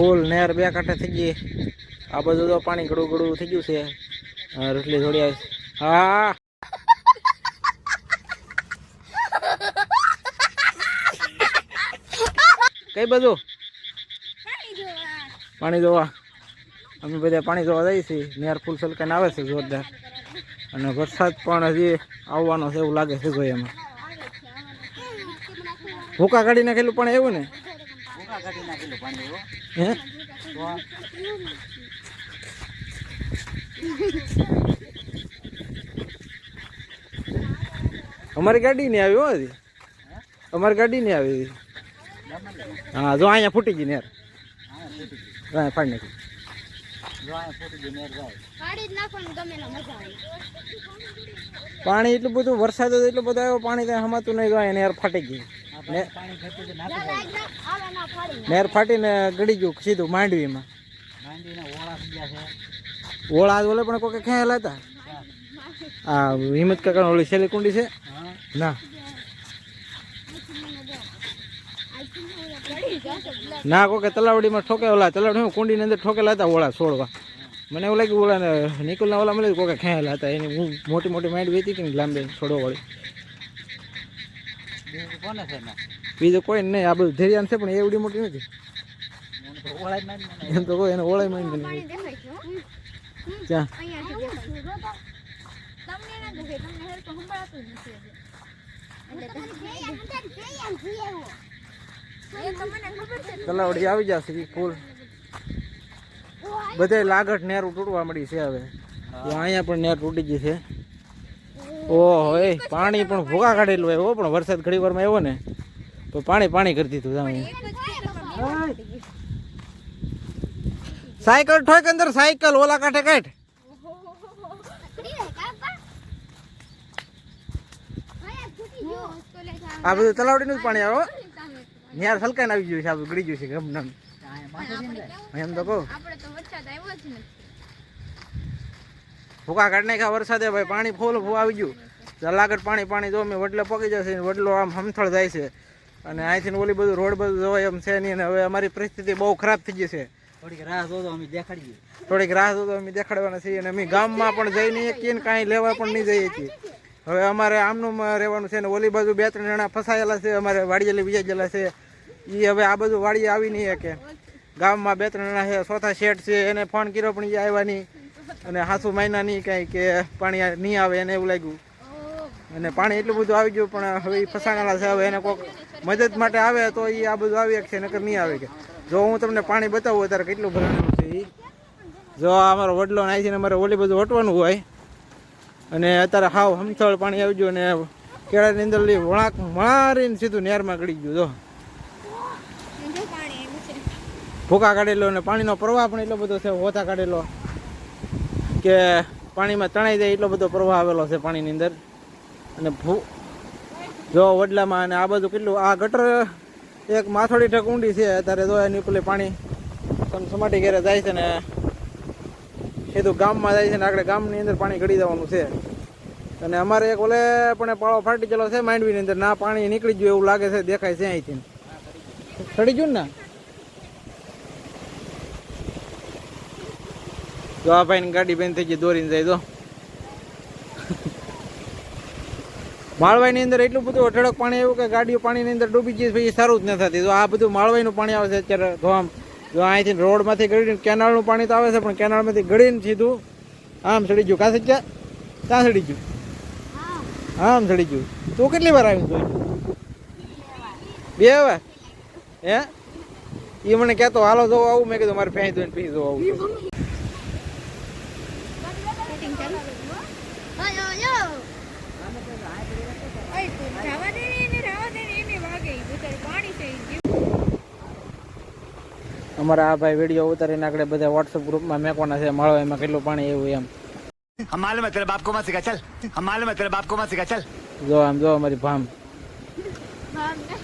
ફૂલ નેર બે કાંઠે થઈ ગઈ. આ બધું તો પાણી ગળું ગળું થઈ ગયું છે. રોટલી થોડી આવી હા. કઈ બાજુ? પાણી જોવા. અમે બધા પાણી જોવા જઈએ છીએ. નેર ફૂલ સલકાઈને આવે છે જોરદાર. અને વરસાદ પણ હજી આવવાનો છે એવું લાગે છે ભાઈ એમાં. ભૂકા કાઢી નાખેલું પણ એવું ને? હે. અમારી ગાડી નહીં આવી હોય અમારી ગાડી નહીં આવી. હા જો અહીંયા ફૂટી ગઈ નેર હા ફાડી નાખી. જ પાણી એટલું બધું વરસાદ જ એટલું બધું આવ્યો પાણી ત્યાં હમાતું નહીં જાય નેર ફાટી ગઈ નેર ફાટીને ગળી ગયું સીધું માંડવીમાં. ઓળા ઓલે પણ કોઈ ખેલા હતા આ હિંમત કાકા ઓલી છેલ્લી કુંડી છે? ના. ના કોકે તલાવડીમાં ઠોકે ઓલા તલાવડી કુંડીની અંદર ઠોકેલા હતા ઓળા છોડવા. મને એવું લાગ્યું ઓલા નિકુલના ઓલા મળે કોકે ખેલા હતા એની હું મોટી મોટી માંડવી હતી કે લાંબે છોડવા વાળી. બીજું કોઈ નહીં આ બધું ધેરિયાન છે પણ એવડી મોટી નથી. એમ તો કોઈ એને ઓળાઈ માંડી જ નથી છે તલાવડી આવી જશે ફૂલ. બધે લાગટ નેર તૂટવા મળી છે હવે. અહીંયા પણ નેર તૂટી ગઈ છે. ઓહો એ પાણી પણ ભૂકા કાઢેલું હોય એવો પણ વરસાદ ઘડી વારમાં આવ્યો ને તો પાણી પાણી કરી દીધું તમે. સાયકલ ઠોક અંદર સાયકલ ઓલા કાંઠે કાઢ. આ બધું તલાવડીનું જ પાણી આવો ન્યાર નેર સલકાઈને આવી ગયું છે આ બધું ગળી ગયું છે ગમ નમ એમ તો કહું. આપણે તો વરસાદ આવ્યો છે નથી. ભૂકા કાઢ નાખ્યા વરસાદે ભાઈ પાણી ફૂલ ફૂ આવી ગયું. જલાગઢ પાણી પાણી જો મેં વડલે પકી જશે ને વડલો આમ હમથળ જાય છે. અને અહીંથી ઓલી બધું રોડ બધું જોવાય એમ છે નહીં અને હવે અમારી પરિસ્થિતિ બહુ ખરાબ થઈ જશે છે. થોડીક રાહ જોતો અમે દેખાડીએ. થોડીક રાહ તો અમે દેખાડવાના છીએ અને અમે ગામમાં પણ જઈ નહીં શકીએ ને કાંઈ લેવા પણ નહીં જઈએ છીએ. હવે અમારે આમનું રહેવાનું છે ને ઓલી બાજુ બે ત્રણ જણા ફસાયેલા છે અમારે વાડીયેલી બીજા છે. એ હવે આ બધું વાડીએ આવી નહીં શકે. ગામમાં બે ત્રણ જણા છે ચોથા શેઠ છે એને ફોન કર્યો પણ એ આવ્યા નહીં. અને હાસુ મહિના નહીં કાંઈ કે પાણી નહીં આવે એને એવું લાગ્યું. અને પાણી એટલું બધું આવી ગયું પણ હવે એ ફસાણેલા છે. હવે એને કોઈક મદદ માટે આવે તો એ આ બધું આવી શકશે નકર નહીં આવે કે. જો હું તમને પાણી બતાવું અત્યારે કેટલું ભરાણું છે એ જો અમારો વડલો નાય છે ને અમારે ઓલી બધું વટવાનું હોય. અને અત્યારે હાવ હમથળ પાણી આવી ગયું અને કેળાની અંદર લઈ વળાંક મારીને સીધું નેરમાં ગળી ગયું જો. ભૂકા કાઢેલો અને પાણીનો પ્રવાહ પણ એટલો બધો છે હોતા કાઢેલો. કે પાણીમાં તણાઈ જાય એટલો બધો પ્રવાહ આવેલો છે પાણીની અંદર. અને ભૂ જો વડલામાં અને આ બધું કેટલું આ ગટર એક માથોડી ઠક ઊંડી છે, અત્યારે જો એની ઉપર પાણી સમ સમાટી ઘેરે જાય છે ને સીધું ગામમાં જાય છે ને આગળ ગામની અંદર પાણી ગળી જવાનું છે. અને અમારે એક ઓલે પણ પાળો ફાટી ગયેલો છે માંડવીની અંદર, ના પાણી નીકળી ગયું એવું લાગે છે, દેખાય છે અહીંથી. સડી ગયું ને? જો આ ભાઈની ગાડી બંધ થઈ ગઈ, દોરીને જાય તો. માળવાઈની અંદર એટલું બધું અઢળક પાણી આવ્યું કે ગાડીઓ પાણીની અંદર ડૂબી ગઈ પછી સારું જ ન થતી. તો આ બધું માળવાઈનું પાણી આવે છે અત્યારે તો આમ, જો અહીંથી રોડમાંથી ગળીને કેનાળનું પાણી તો આવે છે, પણ કેનાળમાંથી ગળીને સીધું આમ સડી ગયું. કાં ગયા ત્યાં સડી ગયું? આમ સડી ગયું. તું કેટલી વાર આવી જોઈ? બે વાર? હે? એ મને કહેતો, હાલો જોવો આવું. મેં કીધું, મારે ફેંઈ ધોઈને પી જો આવું શૂટિંગ ચાલુ હલો યો ઓય તું જવા દે ને એને રાવા દે ને એને વાગે ઈ બિચારી પાણી છે ઈ અમારા આ ભાઈ વિડીયો ઉતારીને આપણે બધા વોટ્સઅપ ગ્રુપમાં મેકવાના છે મળો એમાં કેટલું પાણી એવું એમ हम मालूम है तेरे बाप को मत सिखा चल हम मालूम है तेरे बाप को मत सिखा चल જો આમ જો અમારી ભામ ભાગ ને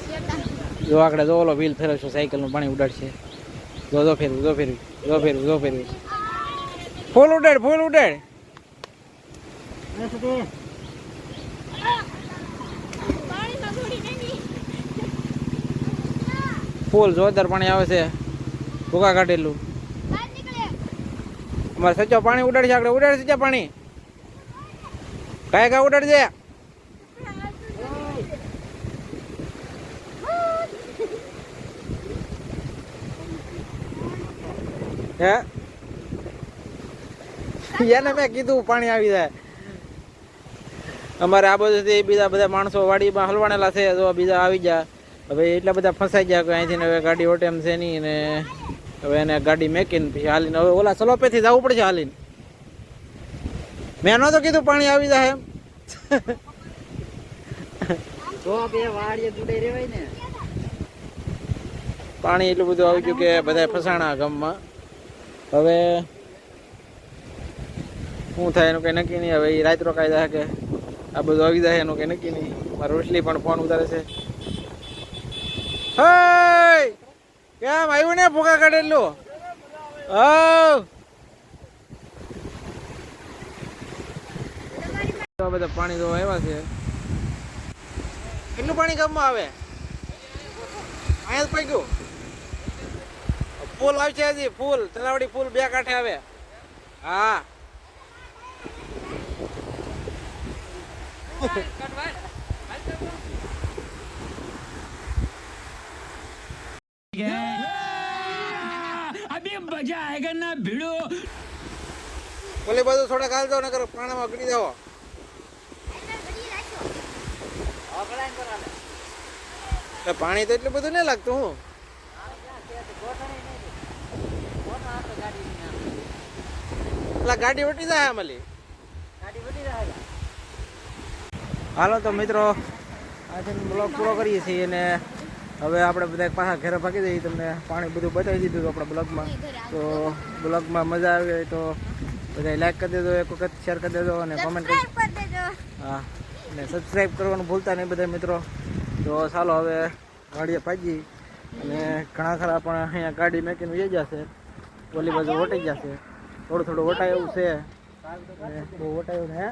શેતા જો આપણે જો ઓલો વ્હીલ ફેરવશો સાયકલનું પાણી ઉડાડશે જો જો ફેરવું જો ફેરવું જો ફેરવું જો ફેરવું ફૂલ ઉડાડ ફૂલ ઉડાડ ફૂલ જોરદાર પાણી આવે છે. ભૂકા કાઢેલું. અમારે સચ્ચો પાણી ઉડાડશે આપણે ઉડાડ સચ્ચા પાણી? કાંઈ કાંઈ ઉડાડજે. હે? એને મેં કીધું પાણી આવી જાય. અમારે આ બધું બીજા બધા માણસો વાડીમાં હલવાણેલા છે તો બીજા આવી ગયા. હવે એટલા બધા ફસાઈ ગયા કે અહીંથી હવે ગાડી ઓટેમ છે નહીં ને હવે એને ગાડી મેકીને પછી હાલીને હવે ઓલા સલોપેથી જવું પડશે હાલીને. મેં તો કીધું પાણી આવી જાય એમ. પાણી એટલું બધું આવી ગયું કે બધા ફસાણા ગામમાં. હવે શું થાય એનું કઈ નક્કી નહીં. હવે એ રાત રોકાઈ જાય કે આ બધું આવી જાય એનું કઈ નક્કી નહીં. મારો રોટલી પણ ફોન ઉતારે છે. હે કેમ, આવ્યું ને ભૂકા કાઢેલું? હવ! બધા પાણી તો આવ્યા છે. કેટલું પાણી ગામમાં આવે? અહીંયા જ ગયું? ફૂલ આવશે હજી, ફૂલ. તલાવડી ફૂલ બે કાંઠે આવે. હા. अभी मजा आएगा ना भिड़ो ઓલી બાજુ થોડાક હાલ જાઓ નકર પાણામાં ગળી જાઓ એ પાણી તો એટલું બધું નહીં લાગતું હું એટલે ગાડી ઉઠી જાય મળી હાલો તો મિત્રો આજે બ્લોગ પૂરો કરીએ છીએ અને હવે આપણે બધા પાછા ઘરે ભાગી દઈએ તમને પાણી બધું બતાવી દીધું હતું આપણા બ્લોગમાં. તો બ્લોગમાં મજા આવી હોય તો બધા લાઈક કરી દેજો એક વખત શેર કરી દેજો અને કોમેન્ટ કરી દેજો. હા અને સબસ્ક્રાઈબ કરવાનું ભૂલતા નહીં બધા મિત્રો. તો ચાલો હવે ગાડીએ ભાગી અને ઘણા ખરા પણ અહીંયા ગાડી મેકીને જઈ જશે ઓલી બાજુ વટાઈ જશે થોડું થોડું વટાય એવું છે. અને બહુ વટાયું ને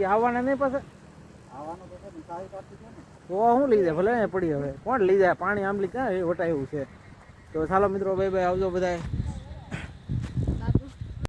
એ આવવાના નહીં પાસે તો શું લઈ જાય? ભલે પડી હવે. કોણ લઈ જાય? પાણી આંબલી ક્યાં વટાય છે? તો ચાલો મિત્રો ભાઈ ભાઈ આવજો બધાય.